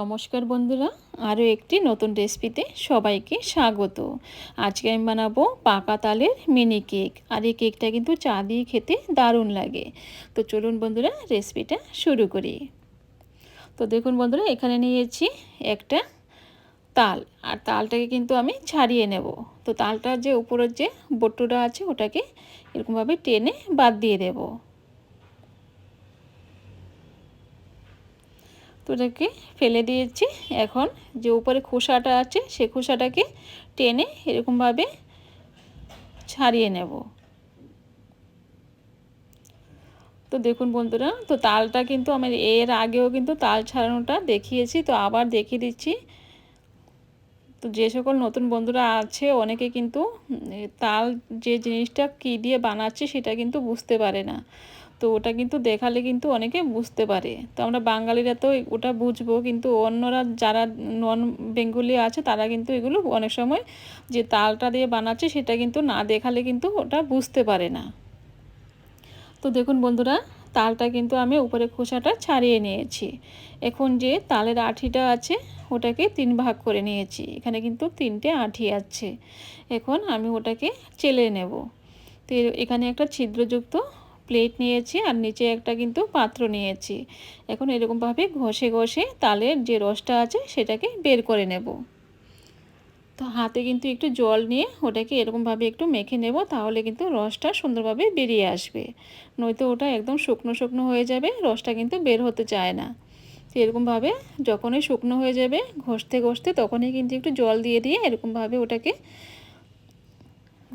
নমস্কার বন্ধুরা, আরও একটি নতুন রেসিপিতে সবাইকে স্বাগত। আজকে আমি বানাবো পাকা তালের মিনি কেক আর এই কেকটা কিন্তু চা দিয়ে খেতে দারুণ লাগে। তো চলুন বন্ধুরা রেসিপিটা শুরু করি। তো দেখুন বন্ধুরা, এখানে নিয়েছি একটা তাল, আর তালটাকে কিন্তু আমি ছাড়িয়ে নেব। তো তালটার যে উপরের যে বট্টুটা আছে, ওটাকে এরকমভাবে টেনে বাদ দিয়ে দেবো। তো ওটাকে ফেলে দিয়েছি। এখন যে উপরে খোসাটা আছে, সে খোসাটাকে টেনে এরকমভাবে ছাড়িয়ে নেব। তো দেখুন বন্ধুরা, তো তালটা কিন্তু আমি এর আগেও কিন্তু তাল ছাড়ানোটা দেখিয়েছি, তো আবার দেখিয়ে দিচ্ছি। তো যে সকল নতুন বন্ধুরা আছে, অনেকে কিন্তু তাল যে জিনিসটা কী দিয়ে বানাচ্ছে সেটা কিন্তু বুঝতে পারে না। তো ওটা কিন্তু দেখালে কিন্তু অনেকে বুঝতে পারে। তো আমরা বাঙালিরা তো ওটা বুঝব, কিন্তু অন্যরা যারা নন বেঙ্গলি আছে, তারা কিন্তু এগুলো অনেক সময় যে তালটা দিয়ে বানাচ্ছে, সেটা কিন্তু না দেখালে কিন্তু ওটা বুঝতে পারে না। তো দেখুন বন্ধুরা, তালটা কিন্তু আমি উপরে খোসাটা ছাড়িয়ে নিয়েছি। এখন যে তালের আঠিটা আছে, ওটাকে তিন ভাগ করে নিয়েছি। এখানে কিন্তু তিনটে আঠি আছে। এখন আমি ওটাকে চেলে নেব। তো এখানে একটা ছিদ্রযুক্ত প্লেট নিয়েছি আর নিচে একটা কিন্তু পাত্র নিয়েছি। এখন এরকমভাবে ঘষে ঘষে তালের যে রসটা আছে সেটাকে বের করে নেব। তো হাতে কিন্তু একটু জল নিয়ে ওটাকে এরকমভাবে একটু মেখে নেব তাহলে কিন্তু রসটা সুন্দরভাবে বেরিয়ে আসবে। নয়তো ওটা একদম শুকনো শুকনো হয়ে যাবে, রসটা কিন্তু বের হতে চায় না। তো এরকমভাবে যখনই শুকনো হয়ে যাবে, ঘষতে ঘষতে তখনই কিন্তু একটু জল দিয়ে দিয়ে এরকমভাবে ওটাকে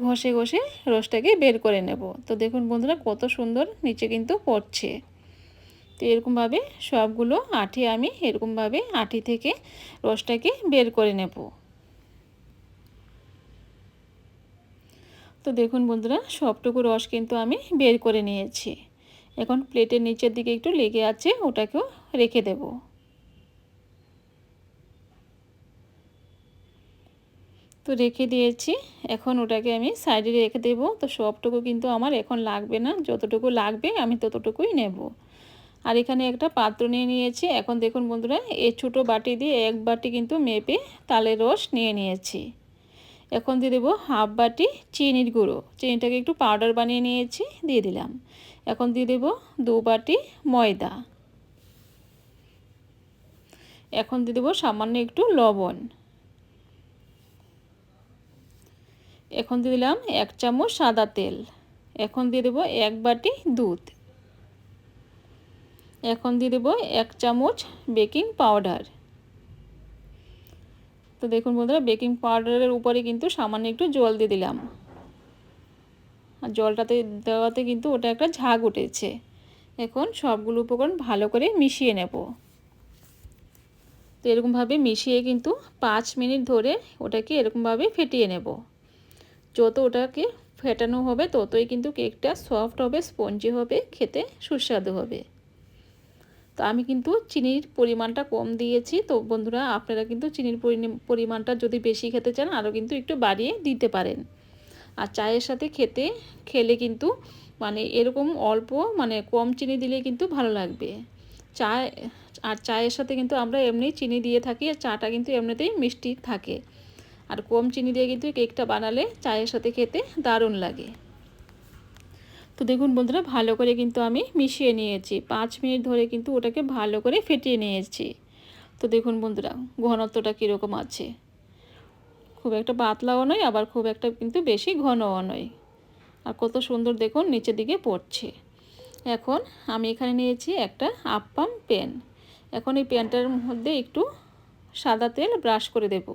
ঘষে ঘষে রসটাকে বের করে নেব। তো দেখুন বন্ধুরা কত সুন্দর নিচে কিন্তু পড়ছে। তো এরকমভাবে সবগুলো আঠি আমি এরকমভাবে আঠি থেকে রসটাকে বের করে নেব। তো দেখুন বন্ধুরা সবটুকু রস কিন্তু আমি বের করে নিয়েছি। এখন প্লেটের নিচের দিকে একটু লেগে আছে ওটাকেও রেখে দেবো। তো রেখে দিয়েছি। এখন ওটাকে আমি সাইডে রেখে দেবো। তো সবটুকু কিন্তু আমার এখন লাগবে না। যতটুকু লাগবে আমি ততটুকুই নেব। আর এখানে একটা পাত্র নিয়ে নিয়েছি। এখন দেখুন বন্ধুরা, এই ছোটো বাটি দিয়ে এক বাটি কিন্তু মেপে তালের রস নিয়ে নিয়েছি। এখন দিয়ে দেবো হাফ বাটি চিনির গুঁড়ো। চিনিটাকে একটু পাউডার বানিয়ে নিয়েছি, দিয়ে দিলাম। এখন দিয়ে দেবো দু বাটি ময়দা। এখন দিয়ে দেবো সামান্য একটু লবণ। এখন দিয়ে দিলাম এক চামচ সাদা তেল। এখন দিয়ে দেবো এক বাটি দুধ। এখন দিয়ে দেবো এক চামচ বেকিং পাউডার। তো দেখুন বন্ধুরা, বেকিং পাউডারের উপরে কিন্তু সামান্য একটু জল দিয়ে দিলাম। আর জলটাতে দেওয়াতে কিন্তু ওটা একটা ঝাঁক উঠেছে। এখন সবগুলো উপকরণ ভালো করে মিশিয়ে নেব। তো এরকমভাবে মিশিয়ে কিন্তু পাঁচ মিনিট ধরে ওটাকে এরকমভাবে ফেটিয়ে নেব। যত ওটাকে ফেটানো হবে, ততই কিন্তু কেকটা সফট হবে স্পঞ্জি হবে, খেতে সুস্বাদু হবে। তো আমি কিন্তু চিনির পরিমাণটা কম দিয়েছি। তো বন্ধুরা, আপনারা কিন্তু চিনির পরিমাণটা যদি বেশি খেতে চান, আরও কিন্তু একটু বাড়িয়ে দিতে পারেন। আর চায়ের সাথে খেতে, খেলে কিন্তু মানে এরকম অল্প মানে কম চিনি দিলে কিন্তু ভালো লাগবে। চা আর চায়ের সাথে কিন্তু আমরা এমনি চিনি দিয়ে থাকি, আর চাটা কিন্তু এমনিতেই মিষ্টি থাকে। আর কম চিনি দিয়ে কিন্তু কেকটা বানালে চায়ের সাথে খেতে দারুণ লাগে। তো দেখুন বন্ধুরা, ভালো করে কিন্তু আমি মিশিয়ে নিয়েছি। পাঁচ মিনিট ধরে কিন্তু ওটাকে ভালো করে ফেটিয়ে নিয়েছি। তো দেখুন বন্ধুরা, ঘনত্বটা কীরকম আছে। খুব একটা পাতলাও নয়, আবার খুব একটা কিন্তু বেশি ঘনও নয়। আর কত সুন্দর দেখুন, নিচের দিকে পড়ছে। এখন আমি এখানে নিয়েছি একটা আপ্পাম পেন। এখন এই পেনটার মধ্যে একটু সাদা তেল ব্রাশ করে দেব।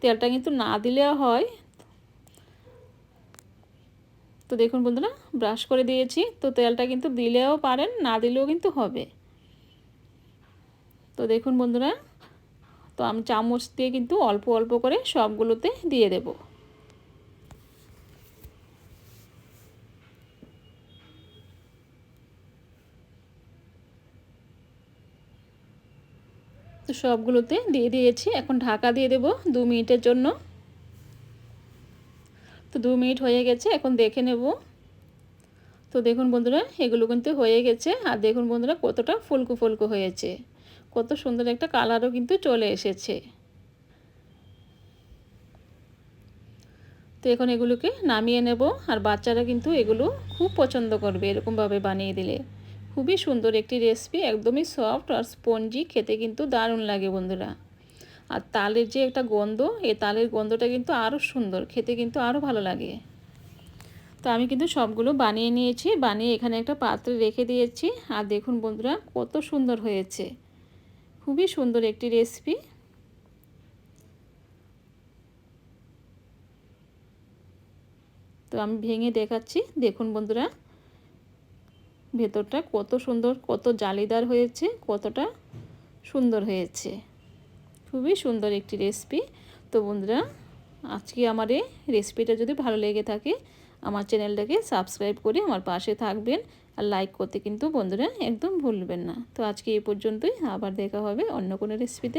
তেলটা কিন্তু না দিলেও হয়। তো দেখুন বন্ধুরা, ব্রাশ করে দিয়েছি। তো তেলটা কিন্তু দিলেও পারেন, না দিলেও কিন্তু হবে। তো দেখুন বন্ধুরা, তো আমি চামচ দিয়ে কিন্তু অল্প অল্প করে সবগুলোতে দিয়ে দেবো। তো সবগুলোতে দিয়ে দিয়েছি। এখন ঢাকা দিয়ে দেব দু মিনিটের জন্য। তো দু মিনিট হয়ে গেছে, এখন দেখে নেব। তো দেখুন বন্ধুরা, এগুলো কিন্তু হয়ে গেছে। আর দেখুন বন্ধুরা, কতটা ফুলকু ফুলকো হয়েছে। কত সুন্দর একটা কালারও কিন্তু চলে এসেছে। তো এখন এগুলোকে নামিয়ে নেব। আর বাচ্চারা কিন্তু এগুলো খুব পছন্দ করবে এরকমভাবে বানিয়ে দিলে। খুবই সুন্দর একটি রেসিপি একদমই সফট আর স্পঞ্জি খেতে কিন্তু দারুণ লাগে বন্ধুরা। আর তালের যে একটা গন্ধ এই তালের গন্ধটা কিন্তু আরও সুন্দর, খেতে কিন্তু আরও ভালো লাগে। তো আমি কিন্তু সবগুলো বানিয়ে নিয়েছি, বানিয়ে এখানে একটা পাত্রে রেখে দিয়েছি। আর দেখুন বন্ধুরা, কত সুন্দর হয়েছে। খুবই সুন্দর একটি রেসিপি তো আমি ভেঙে দেখাচ্ছি, দেখুন বন্ধুরা ভেতরটা কত সুন্দর, কত জালিদার হয়েছে, কতটা সুন্দর হয়েছে। খুবই সুন্দর একটি রেসিপি তো বন্ধুরা, আজকে আমার এই রেসিপিটা যদি ভালো লেগে থাকে, আমার চ্যানেলটাকে সাবস্ক্রাইব করে আমার পাশে থাকবেন আর লাইক করতে কিন্তু বন্ধুরা একদম ভুলবেন না। তো আজকে এই পর্যন্তই, আবার দেখা হবে অন্য কোনো রেসিপিতে